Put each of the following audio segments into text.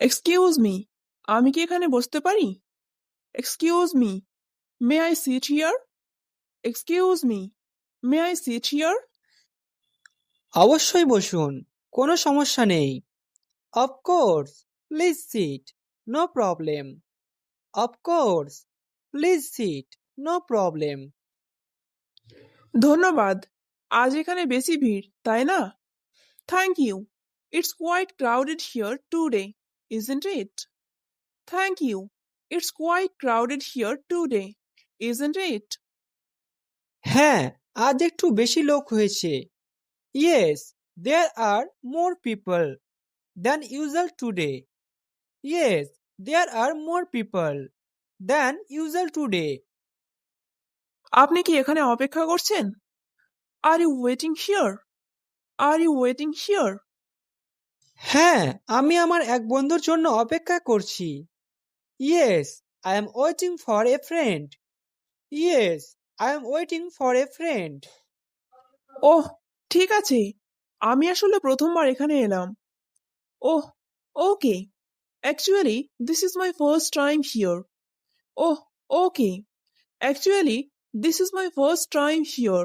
Excuse me আমি কি এখানে বসতে পারি? Excuse me may I sit here excuse me may I sit here অবশ্যই বসুন কোনো সমস্যা নেই। Of course please sit no problem of course please sit no problem ধন্যবাদ আজ এখানে বেশি ভিড় তাই না? Thank you it's quite crowded here today isn't it thank you it's quite crowded here today isn't it হ্যাঁ আজ একটু বেশি লোক হয়েছে। Yes there are more people than usual today yes there are more people than usual today আপনি কি এখানে অপেক্ষা করছেন? Are you waiting here are you waiting here হ্যাঁ আমি আমার এক বন্ধুর জন্য অপেক্ষা করছি। Yes I am waiting for a friend. Yes I am waiting for a friend. Oh ঠিক আছে। আমি আসলে প্রথমবার এখানে এলাম। ওহ okay. Actually this is my first time here oh okay. Actually this is my first time here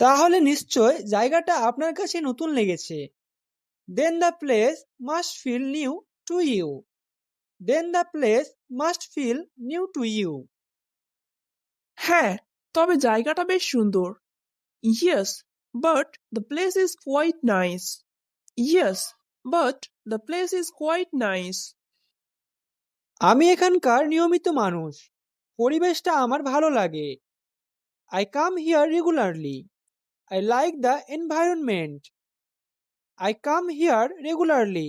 তাহলে নিশ্চয় জায়গাটা আপনার কাছে নতুন লেগেছে। Then the place must feel new to you then the place must feel new to you হ্যাঁ তবে জায়গাটা বেশ সুন্দর। Yes but the place is quite nice yes but the place is quite nice আমি এখানকার নিয়মিত মানুষ। পরিবেশটা আমার ভালো লাগে। I come here regularly I like the environment I come here regularly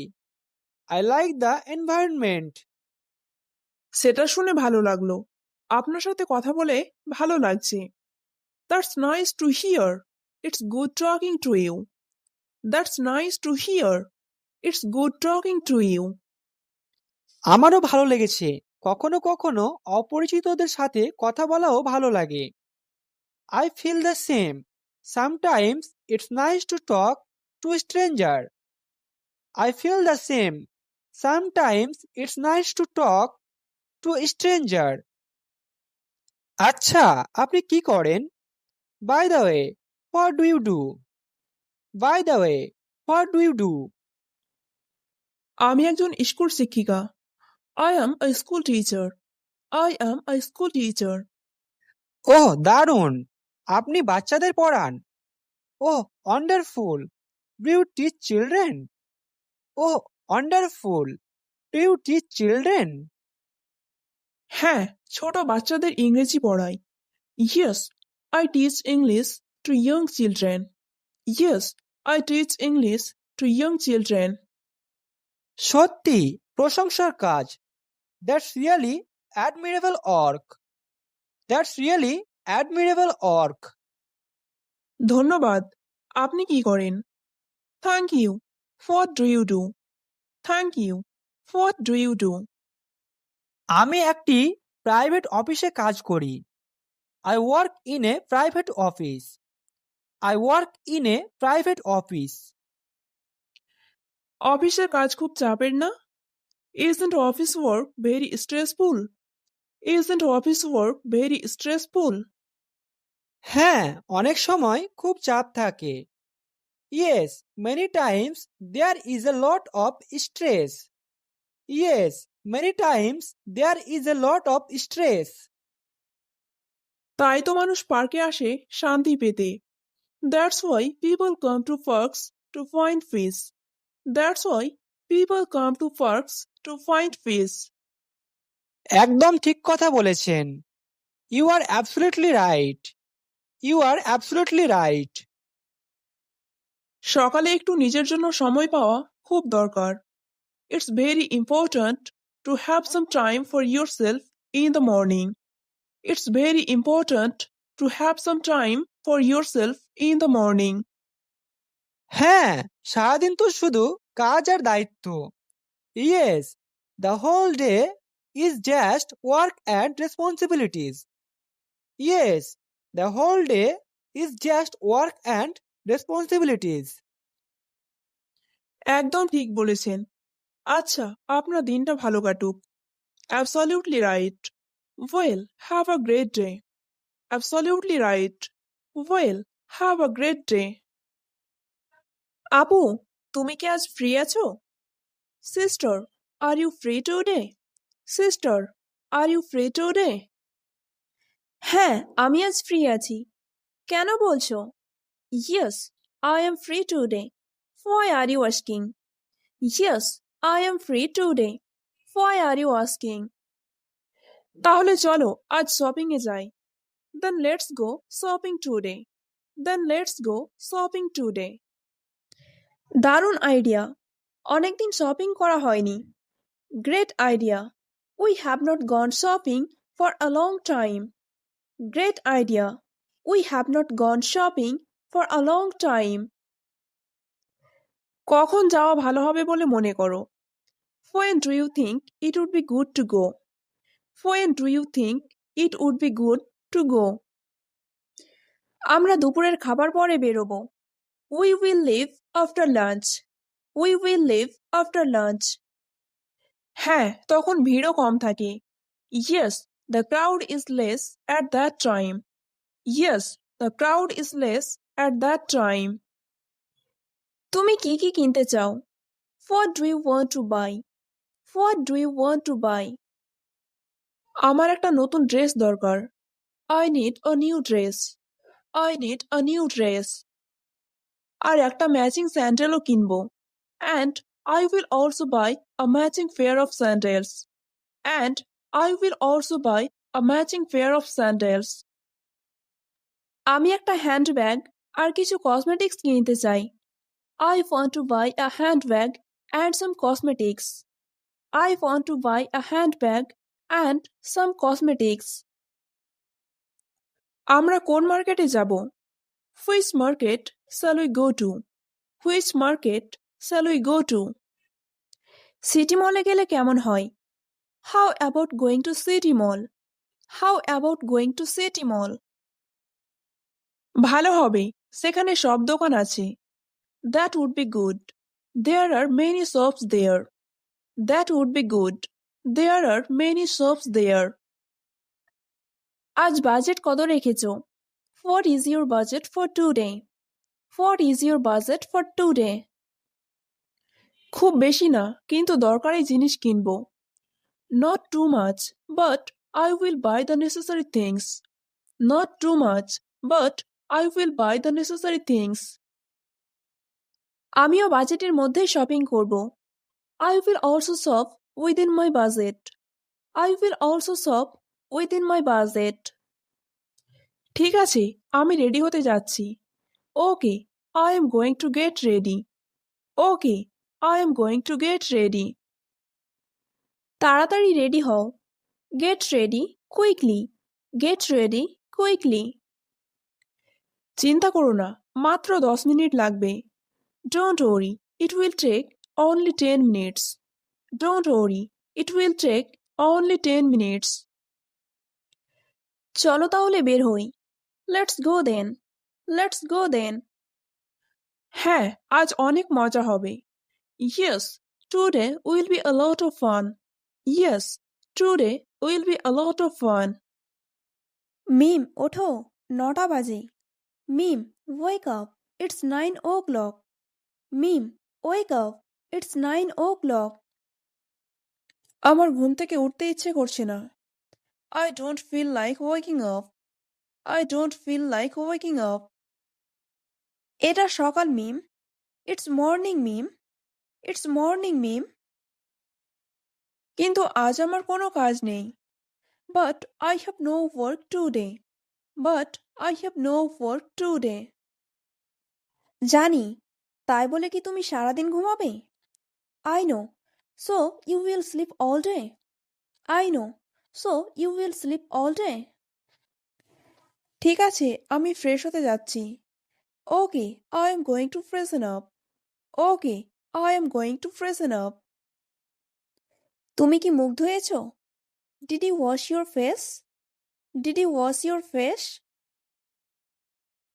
I like the environment সেটা শুনে ভালো লাগল। আপনার সাথে কথা বলে ভালো লাগছে। That's nice to hear it's good talking to you that's nice to hear it's good talking to you আমারও ভালো লেগেছে। কখনো কখনো অপরিচিতদের সাথে কথা বলাও ভালো লাগে। I feel the same sometimes it's nice to talk to stranger I feel the same sometimes it's nice to talk to stranger আচ্ছা আপনি কি করেন? By the way what do you do by the way what do you do আমি একজন school শিক্ষিকা। I am a school teacher I am a school teacher ওহ দারুণ! আপনি বাচ্চাদের পড়ান। ওহ wonderful do you teach children oh wonderful do you teach children হ্যাঁ ছোট বাচ্চাদের ইংরেজি পড়াই। Yes I teach English to young children yes I teach English to young children সত্যি প্রশংসার কাজ। That's really admirable work that's really admirable work ধন্যবাদ। আপনি কি করেন? Thank you what do you do thank you what do you do আমি একটি private অফিসে কাজ করি। I work in a private office I work in a private office অফিসের কাজ খুব চাপের না? Isn't office work very stressful isn't office work very stressful হ্যাঁ অনেক সময় খুব চাপ থাকে। Yes many times there is a lot of stress yes many times there is a lot of stress তাই তো মানুষ পার্কে আসে শান্তি পেতে। That's why people come to parks to find peace that's why people come to parks to find peace একদম ঠিক কথা বলেছেন। You are absolutely right you are absolutely right সকালে একটু নিজের জন্য সময় পাওয়া খুব দরকার। It's very important to have some time for yourself in the morning it's very important to have some time for yourself in the morning হ্যাঁ সারাদিন তো শুধু কাজ আর দায়িত্ব। Yes the whole day is just work and responsibilities yes the whole day is just work and responsibilities একদম ঠিক বলেছেন। আচ্ছা আপনার দিনটা ভালো কাটুক। Absolutely right well have a great day absolutely right well have a great day আপু তুমি কি আজ ফ্রি আছো? Sister are you free today sister are you free today হ্যাঁ আমি আজ ফ্রি আছি। কেন বলছো? Yes I am free today why are you asking yes I am free today why are you asking তাহলে চলো আজ শপিং এ যাই। Then let's go shopping today then let's go shopping today দারুণ আইডিয়া অনেকদিন শপিং করা হয়নি। Great idea we have not gone shopping for a long time great idea we have not gone shopping for a long time কখন যাওয়া ভালো হবে বলে মনে করো? When do you think it would be good to go When do you think it would be good to go আমরা দুপুরের খাবার পরে বেরোবো। We will leave after lunch we will leave after lunch হ্যাঁ তখন ভিড়ও কম থাকে। Yes the crowd is less at that time yes the crowd is less at that time তুমি কি কি কিনতে চাও? What do you want to buy what do you want to buy আমার একটা নতুন ড্রেস দরকার। I need a new dress I need a new dress আর একটা ম্যাচিং স্যান্ডেলও কিনবো। And I will also buy a matching pair of sandals and I will also buy a matching pair of sandals আমি একটা handbag আর কিছু cosmetics কিনতে চাই। I want to buy a handbag and some cosmetics I want to buy a handbag and some cosmetics আমরা কোন মার্কেটে যাব? Which market shall we go to which market shall we go to city মলে গেলে কেমন হয়? How about going to city mall how about going to city mall ভালো হবে। সেখানে সব দোকান আছে। That would be good there are many shops there that would be good there are many shops there আজ বাজেট কত রেখেছ? What is your budget for today what is your budget for today খুব বেশি না, কিন্তু দরকারি জিনিস কিনব। Not too much but I will buy the necessary things not too much but I will buy the necessary things আমিও বাজেটের মধ্যেই শপিং করব। I will also shop within my budget I will also shop within my budget ঠিক আছে, আমি ready হতে যাচ্ছি। Okay I am going to get ready okay I am going to get ready তাড়াতাড়ি রেডি হও। Get ready quickly get ready quickly চিন্তা করো না, মাত্র দশ মিনিট লাগবে। Don't worry it will take only ten minutes don't worry it will take only ten minutes চলো তাহলে বের হই। লেটস গো দেন লেটস গো দেন হ্যাঁ আজ অনেক মজা হবে। Yes today will be a of fun yes today will be a of fun Mim, ওঠো, নটা বাজে। Mim wake up it's nine o'clock Mim wake up it's nine o'clock আমার ঘুম থেকে উঠতে ইচ্ছে করছে না। I don't feel like waking up I don't feel like waking up এটা সকাল Mim it's morning Mim it's morning Mim কিন্তু আজ আমার কোনো কাজ নেই। But I have no work today but I have no work today জানি, তাই বলে কি তুমি সারাদিন ঘুমাবে? I know so you will sleep all day I know so you will sleep all day ঠিক আছে, আমি ফ্রেশ হতে যাচ্ছি। Okay I am going to freshen up okay I am going to freshen up তুমি কি মুখ ধুয়েছো did you wash your face did you wash your face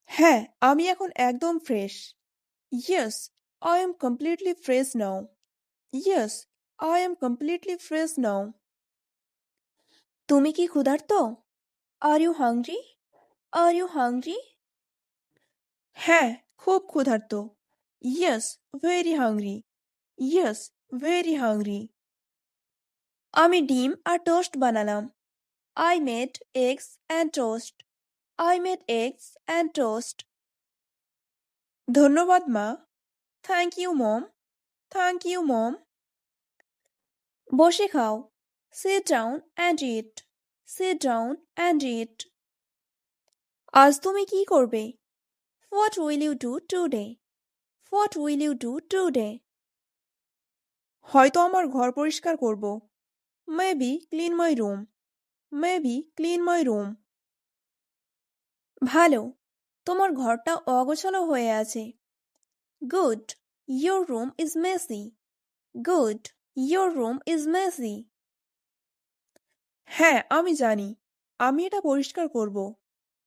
হ্যাঁ আমি এখন একদম fresh yes I am completely fresh now yes I am completely fresh now. তুমি কি ক্ষুধার্ত? Are you hungry? Are you hungry? হ্যাঁ খুব ক্ষুধার্ত Yes, very hungry. Yes, very hungry. আমি ডিম আর টোস্ট বানালাম I made eggs and toast. I made eggs and toast. ধন্যবাদ, মা। Thank you mom thank you mom বসে খাও। Sit down and eat sit down and eat আজ তুমি কি করবে? What will you do today what will you do today হয়তো আমার ঘর পরিষ্কার করব। Maybe clean my room maybe clean my room ভালো, তোমার ঘরটা অগোছালো হয়ে আছে। Good, your room is messy. Good, your room is messy. হ্যাঁ আমি জানি। আমি এটা পরিষ্কার করব।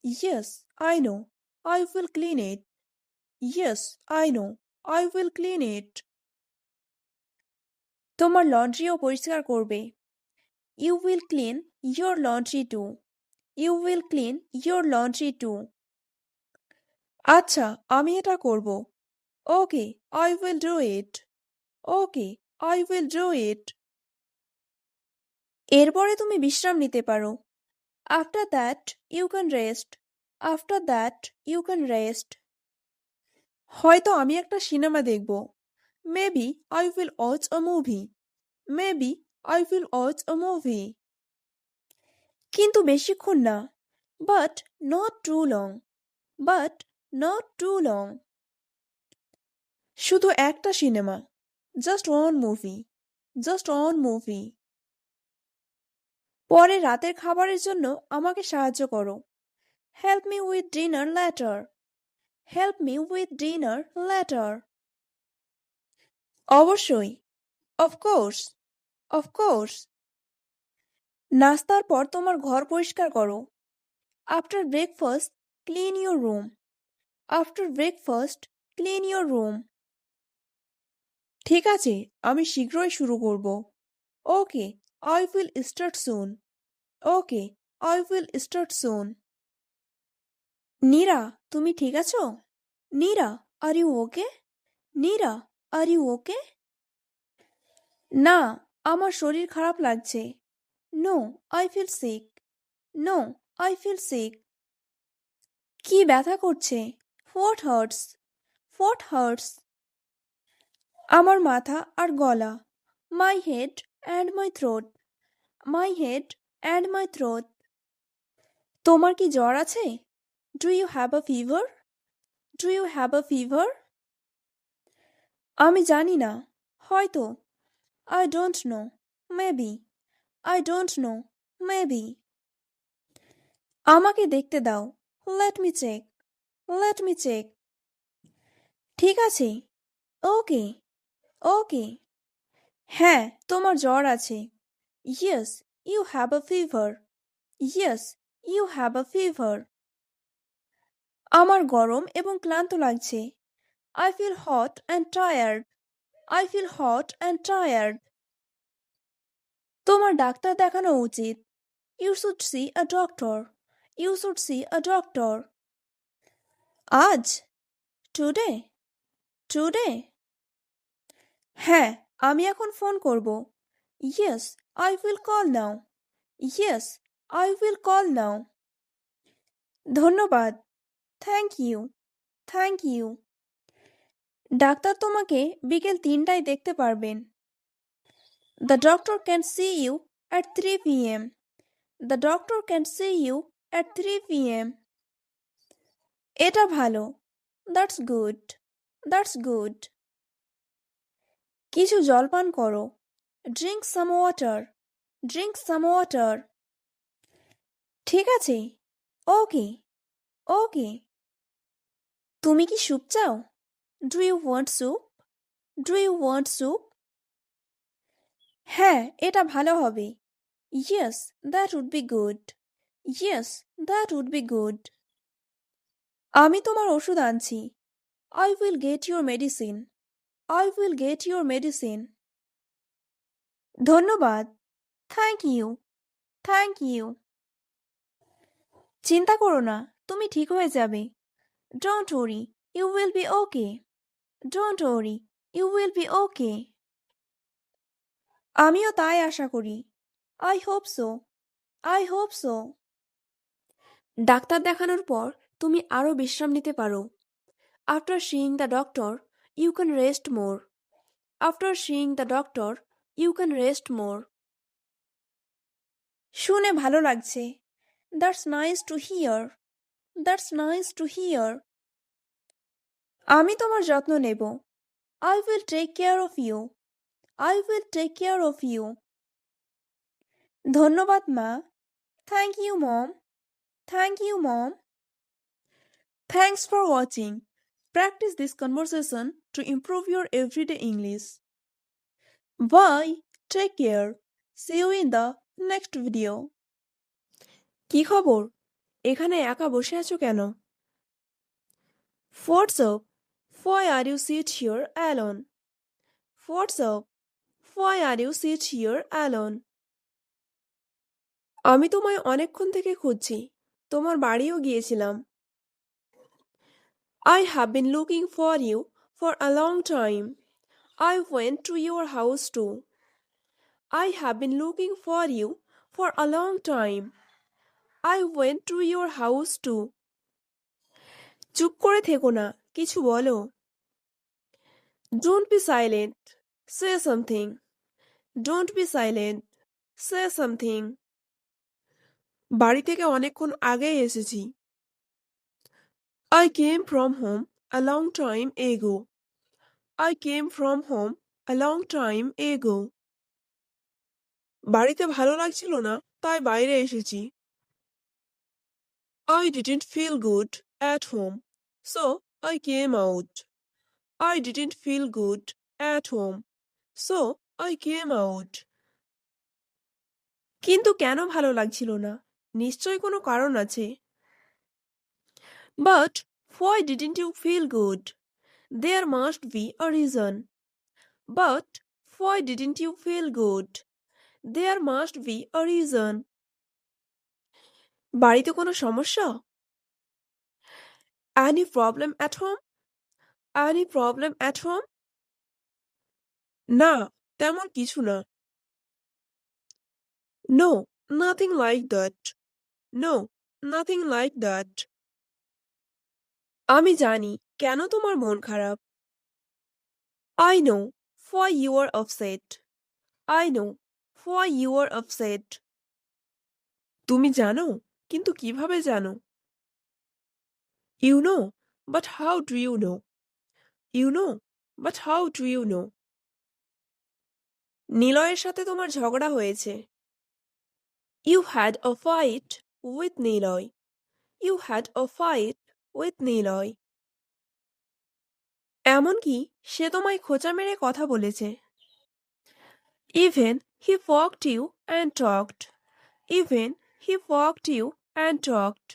Yes, I know. I will clean it. Yes, I know. I will clean it. তোমার লন্ড্রিও পরিষ্কার করবে। You will clean your laundry too. You will clean your laundry too আচ্ছা আমি এটা করব। Okay I will do it okay I will do it এরপরে তুমি বিশ্রাম নিতে পারো। After that you can rest after that you can rest হয়তো আমি একটা সিনেমা দেখব। Maybe I will watch a movie maybe I will watch a movie কিন্তু বেশিক্ষণ না। But not too long but not too long শুধু একটা cinema. Just one movie just one movie পরে রাতের খাবারের জন্য আমাকে সাহায্য করো। Help me with dinner later help me with dinner later অবশ্যই। অফকোর্স অফকোর্স নাস্তার পর তোমার ঘর পরিষ্কার করো। After breakfast clean your room after breakfast clean your room ঠিক আছে, আমি শীঘ্রই শুরু করব। Okay I will start soon okay I will start soon Nira তুমি ঠিক আছো? Nira are you okay Nira are you okay না, আমার শরীর খারাপ লাগছে। No I feel sick no I feel sick কি ব্যথা করছে? হোয়াট হার্টস হোয়াট হার্টস আমার মাথা আর গলা my head and my throat my head and my throat তোমার কি জ্বর আছে? Do you have a fever do you have a fever আমি জানি না, হয়তো I don't know maybe I don't know maybe আমাকে দেখতে দাও। Let me check let me check ঠিক আছে। ওকে ওকে হ্যাঁ তোমার জ্বর আছে। Yes you have a fever yes you have a fever আমার গরম এবং ক্লান্ত লাগছে। I feel hot and tired I feel hot and tired তোমার ডাক্তার দেখানো উচিত। You should see a doctor you should see a doctor আজ? টুডে টুডে হ্যাঁ আমি এখন ফোন করব। Yes I will call now yes I will call now ধন্যবাদ। থ্যাংক ইউ থ্যাংক ইউ ডাক্তার তোমাকে বিকেল তিনটায় দেখতে পারবেন। Can see you at three P M the doctor can see you at three P M এটা ভালো। দ্যাটস গুড দ্যাটস গুড কিছু জলপান করো। Drink some water drink some water ঠিক আছে। ওকে ওকে তুমি কি স্যুপ চাও? Do you want soup do you want soup হ্যাঁ এটা ভালো হবে। Yes that would be good yes that would be good আমি তোমার ওষুধ আনছি। I will get your medicine I will get your medicine ধন্যবাদ। থ্যাংক ইউ থ্যাংক ইউ চিন্তা করো না, তুমি ঠিক হয়ে যাবে। Don't worry you will be okay don't worry you will be okay আমিও তাই আশা করি। I hope so I hope so doctor দেখানোর পর তুমি আরও বিশ্রাম নিতে পারো। After seeing the doctor you can rest more after seeing the doctor you can rest more শুনে ভালো লাগছে। That's nice to hear that's nice to hear আমি তোমার যত্ন নেব। I will take care of you I will take care of you ধন্যবাদ, মা। Thank you mom thank you mom thanks for watching practice this conversation to improve your everyday English bye take care see you in the next video কি খবর? এখানে একা বসে আছো কেন? WhatsApp Why are you sit here alone? What's up? why are you sit here alone? আমি তোমায় অনেকক্ষণ থেকে খুঁজছি। তোমার বাড়িও গিয়েছিলাম। I have been looking for you for a long time I went to your house too I have been looking for you for a long time I went to your house too চুপ করে থেকো না, কিছু বলো। Don't be silent say something don't be silent say something বাড়ি থেকে অনেকক্ষণ আগেই এসেছি। I came from home a long time ago I came from home a long time ago বাড়িতে ভালো লাগছিল না তাই বাইরে এসেছি। I didn't feel good at home, so I came out I didn't feel good at home so I came out. কিন্তু কেন ভালো লাগছিল না? নিশ্চয় কোনো কারণ আছে। But why didn't you feel good there must be a reason but why didn't you feel good there must be a reason বাড়িতে কোনো সমস্যা? Any problem at home any problem at home না। তেমন কিছু না। No nothing like that no nothing like that আমি জানি, কেন তোমার মন খারাপ? I know for you are upset I know for you are upset তুমি জানো, কিন্তু কীভাবে জানো? You know but how do you know you know but how do you know নিলয়ের সাথে তোমার ঝগড়া হয়েছে। You had a fight with Niloy you had a fight with Niloy এমনকি সে তোমায় খোঁচা মেরে কথা বলেছে। Even he poked you and talked even he poked you and talked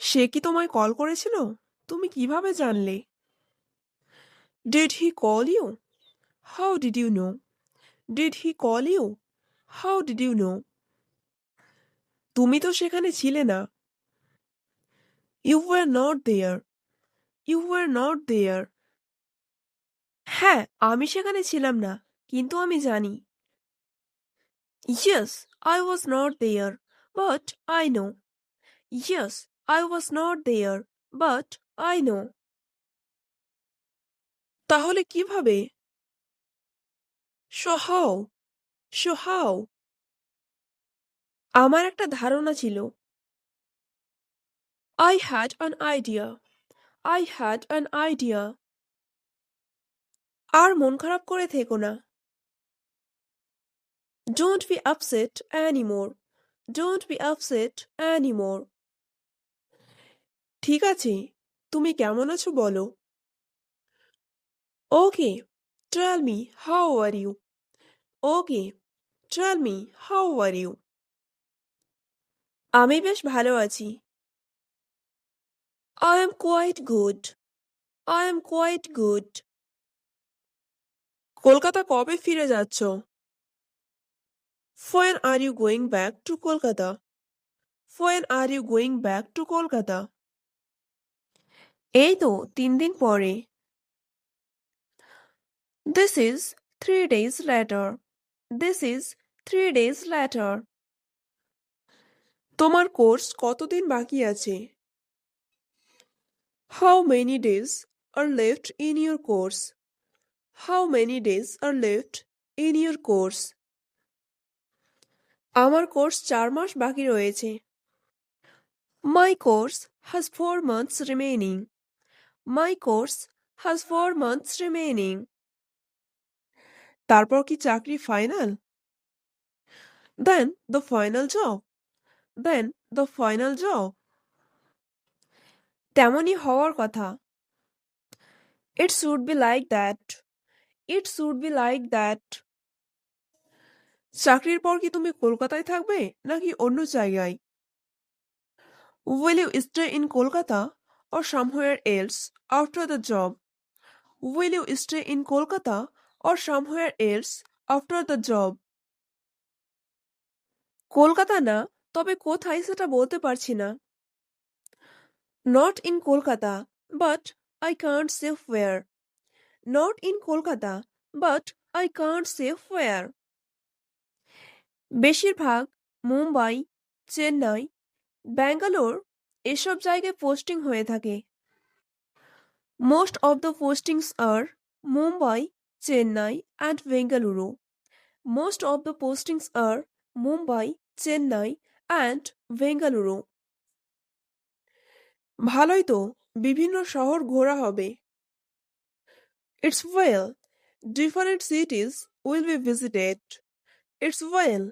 সে কি তোমায় কল করেছিল? তুমি কীভাবে জানলে? Did he call you How did you know? Did he call you? How did you know? তুমি তো সেখানে ছিলে না You were not there. You were not there. হ্যাঁ আমি সেখানে ছিলাম না কিন্তু আমি জানি Yes, I was not there, but I know. Yes, I was not there, but I know. তাহলে কীভাবে শো হাও শো হাও আমার একটা ধারণা ছিল। I had an idea I had an idea আর মন খারাপ করে থেকো না। Don't be upset any more don't be upset any more ঠিক আছে, তুমি কেমন আছো বলো। Okay tell me how are you okay tell me how are you আমি বেশ ভালো আছি। I am quite good I am quite good Kolkata কবে ফিরে যাচ্ছ? When are you going back to Kolkata? When are you going back to Kolkata? এই তো, তিন দিন পরে। This is three days later. This is three days later. তোমার course কতদিন বাকি আছে How many days are left in your course? How many days are left in your course? আমার কোর্স চার মাস বাকি রয়েছে My course has four months remaining. My course has four months remaining. তারপর কি চাকরি final then the final job then the final job তেমনই হওয়ার কথা। It should be like that it should be like that চাকরির পর কি তুমি কলকাতায় থাকবে নাকি অন্য জায়গায়? Will you stay in Kolkata or somewhere else after the job will you stay in Kolkata or somewhere else after the job? Kolkata না তবে কোথায় সেটা বলতে পারছি না Not in Kolkata, but I can't say where. Not in Kolkata, but I can't say where. বেশিরভাগ মুম্বাই চেন্নাই ব্যাঙ্গালোর এসব জায়গায় পোস্টিং হয়ে থাকে most of the postings are Mumbai Chennai and Bengaluru most of the postings are Mumbai Chennai and Bengaluru ভালোই তো, বিভিন্ন শহর ঘোরা হবে। It's well different cities will be visited it's well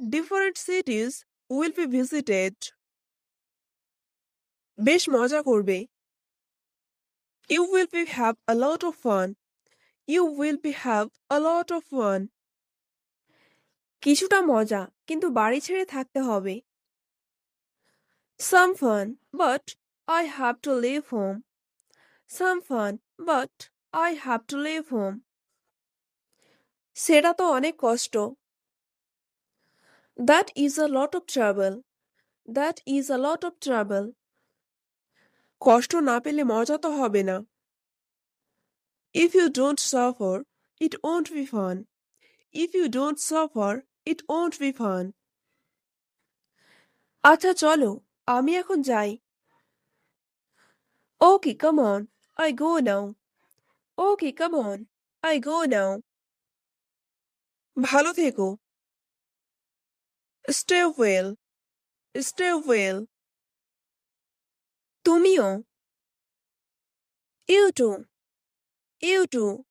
different cities will be visited বেশ মজা করবে। You will be have a lot of fun you will be have a lot of fun কিছুটা মজা কিন্তু বাড়ি ছেড়ে থাকতে হবে Some fun, but I have to leave home. Some fun, but I have to leave home. সেটা তো অনেক কষ্ট That is a lot of trouble. That is a lot of trouble. কষ্ট না পেলে মজা তো হবে না If you don't suffer, it won't be fun. If you don't suffer, it won't be fun. আচ্ছা চলো আমি এখন যাই Okay, come on. I go now. Okay, come on. I go now. ভালো থেকো Stay well. Stay well. তুমিও You too. You too.